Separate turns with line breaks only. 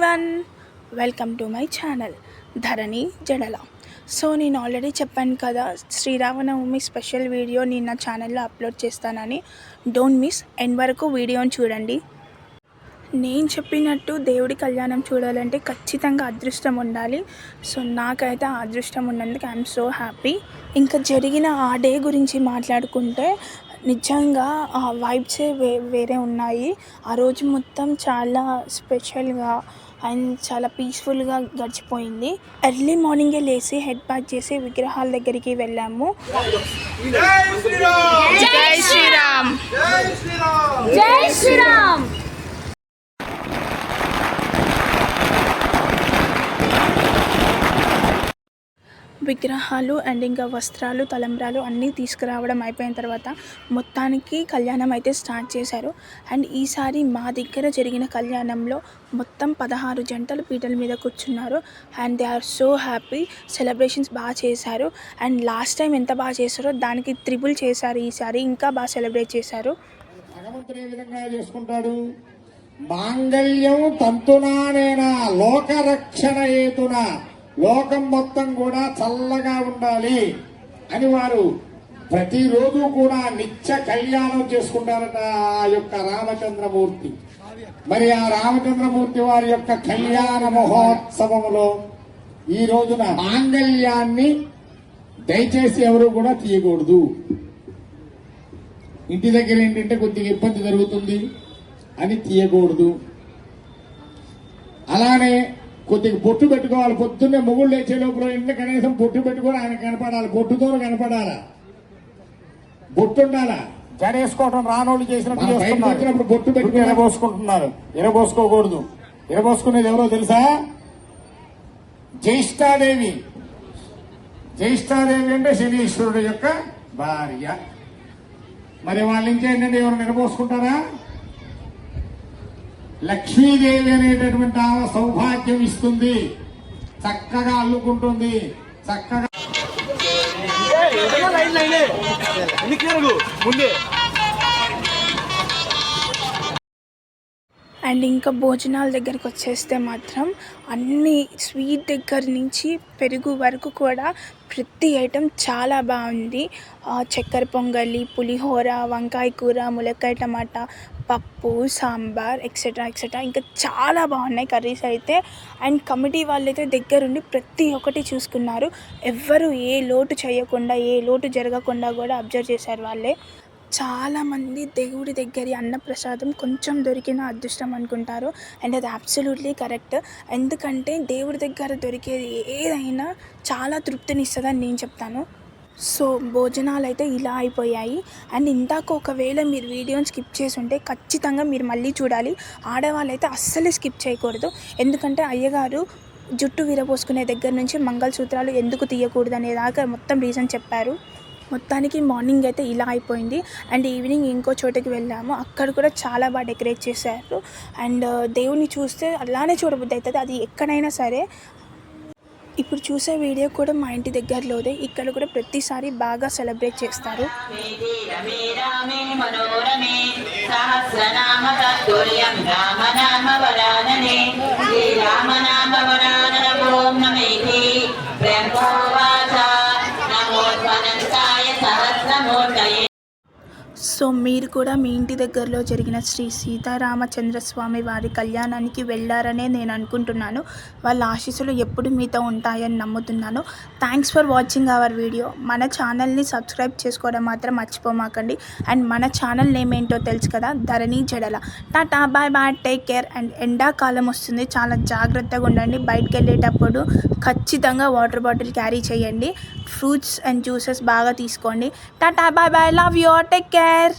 Welcome to my channel Dharani Jadala. So నేను already చెప్పాను కదా శ్రీరామనవమి స్పెషల్ వీడియో నేను నా ఛానల్లో అప్లోడ్ చేస్తానని. డోంట్ మిస్ ఎండ్ వరకు వీడియోని చూడండి. నేను చెప్పినట్టు దేవుడి కళ్యాణం చూడాలంటే ఖచ్చితంగా అదృష్టం ఉండాలి. సో నాకైతే ఆ అదృష్టం ఉన్నందుకు ఐఎమ్ సో హ్యాపీ. ఇంకా జరిగిన ఆ డే గురించి మాట్లాడుకుంటే నిజంగా ఆ వైబ్సే వే వేరే ఉన్నాయి. ఆ రోజు మొత్తం చాలా స్పెషల్గా అండ్ చాలా పీస్ఫుల్గా గడిచిపోయింది. ఎర్లీ మార్నింగే లేచి హెడ్ బాత్ చేసి విగ్రహాల దగ్గరికి వెళ్ళాము.
జై శ్రీరామ్!
జై శ్రీరామ్!
జై శ్రీరామ్!
విగ్రహాలు అండ్ ఇంకా వస్త్రాలు తలంబ్రాలు అన్నీ తీసుకురావడం అయిపోయిన తర్వాత మొత్తానికి కళ్యాణం అయితే స్టార్ట్ చేశారు. అండ్ ఈసారి మా దగ్గర జరిగిన కళ్యాణంలో మొత్తం పదహారు జంటలు పీటల మీద కూర్చున్నారు. And they are so happy celebrations బాగా చేశారు. అండ్ లాస్ట్ టైం ఎంత బాగా చేశారో దానికి త్రిబుల్ చేశారు ఈసారి ఇంకా బాగా సెలబ్రేట్ చేశారు.
భగవంతుడు ఏ విధంగా చేసుకుంటాడు? మాంగళ్యం లోకరక్షణ లోకం మొత్తం కూడా చల్లగా ఉండాలి అని వారు ప్రతిరోజు కూడా నిత్య కళ్యాణం చేసుకుంటారట ఆ యొక్క రామచంద్రమూర్తి. మరి ఆ రామచంద్రమూర్తి వారి యొక్క కళ్యాణ మహోత్సవంలో ఈ రోజున మాంగళ్యాన్ని దయచేసి ఎవరు కూడా తీయకూడదు. ఇంటి దగ్గర ఏంటంటే కొద్దిగా ఇబ్బంది జరుగుతుంది అని తీయకూడదు. అలానే కొద్దిగా బొట్టు పెట్టుకోవాలి. పొద్దున్నే మొగుళ్ళు లేచే లోపల ఇంటి కనీసం బొట్టు పెట్టుకొని ఆయన కనపడాలి. బొట్టుతో కనపడాలా? బొట్టు ఉండాలా
జడేసుకోవటం రానోళ్ళు చేసినట్టు చేస్తున్నారు.
వచ్చినప్పుడు బొట్టు పెట్టుకుని
ఎరబోసుకుంటున్నారు ఎరబోసుకోకూడదు
ఇరబోసుకునేది ఎవరో తెలుసా? జ్యేష్ఠాదేవి. జ్యేష్ఠాదేవి అంటే శనీశ్వరుడు యొక్క భార్య. మరి వాళ్ళ నుంచి ఏంటంటే ఎవరు నిరబోసుకుంటారా లక్ష్మీదేవి అనేటటువంటి ఆమె సౌభాగ్యం ఇస్తుంది. చక్కగా అల్లుకుంటుంది. చక్కగా
అండ్ ఇంకా భోజనాల దగ్గరికి వచ్చేస్తే మాత్రం అన్ని స్వీట్ దగ్గర నుంచి పెరుగు వరకు కూడా ప్రతి ఐటెం చాలా బాగుంది. చక్కెర పొంగలి పులిహోర వంకాయ కూర ములక్కాయ టమాటా పప్పు సాంబార్ ఎక్సెట్రా ఎక్సెట్రా ఇంకా చాలా బాగున్నాయి కర్రీస్ అయితే. అండ్ కమిటీ వాళ్ళైతే దగ్గరుండి ప్రతి ఒక్కటి చూసుకున్నారు. ఎవ్వరు ఏ లోటు చేయకుండా ఏ లోటు జరగకుండా కూడా అబ్జర్వ్ చేశారు వాళ్ళే. చాలామంది దేవుడి దగ్గర అన్నప్రసాదం కొంచెం దొరికిన అదృష్టం అనుకుంటారు. అండ్ అది అబ్సల్యూట్లీ కరెక్ట్ ఎందుకంటే దేవుడి దగ్గర దొరికేది ఏదైనా చాలా తృప్తినిస్తుందని నేను చెప్తాను. సో భోజనాలు అయితే ఇలా అయిపోయాయి. అండ్ ఇందాక ఒకవేళ మీరు వీడియోని స్కిప్ చేసి ఉంటే ఖచ్చితంగా మీరు మళ్ళీ చూడాలి. ఆడవాళ్ళు అయితే అస్సలే స్కిప్ చేయకూడదు. ఎందుకంటే అయ్యగారు జుట్టు విరబోసుకునే దగ్గర నుంచి మంగళసూత్రాలు ఎందుకు తీయకూడదు అనే దాకా మొత్తం రీజన్ చెప్పారు. మొత్తానికి మార్నింగ్ అయితే ఇలా అయిపోయింది. అండ్ ఈవినింగ్ ఇంకో చోటకి వెళ్ళాము. అక్కడ కూడా చాలా బాగా డెకరేట్ చేశారు. అండ్ దేవుని చూస్తే అలానే చూడబుద్ధి అవుతుంది. అది ఎక్కడైనా సరే ఇప్పుడు చూసే వీడియో కూడా మా ఇంటి దగ్గరలోదే. ఇక్కడ కూడా ప్రతిసారి బాగా సెలబ్రేట్ చేస్తారు.
రామ
సో మీరు కూడా మీ ఇంటి దగ్గరలో జరిగిన శ్రీ సీతారామచంద్రస్వామి వారి కళ్యాణానికి వెళ్ళారనే నేను అనుకుంటున్నాను. వాళ్ళ ఆశీస్సులు ఎప్పుడు మీతో ఉంటాయని నమ్ముతున్నాను. Thanks for watching our video మన ఛానల్ని సబ్స్క్రైబ్ చేసుకోవడం మాత్రం మర్చిపోమాకండి. అండ్ మన ఛానల్ నేమ్ ఏంటో తెలుసు కదా? Dharani Jadala. Tata bye bye take care. And ఎండాకాలం వస్తుంది. చాలా జాగ్రత్తగా ఉండండి. బయటకు వెళ్ళేటప్పుడు ఖచ్చితంగా వాటర్ బాటిల్ క్యారీ చేయండి. ఫ్రూట్స్ అండ్ జ్యూసెస్ బాగా తీసుకోండి. Tata bye bye. Love you take care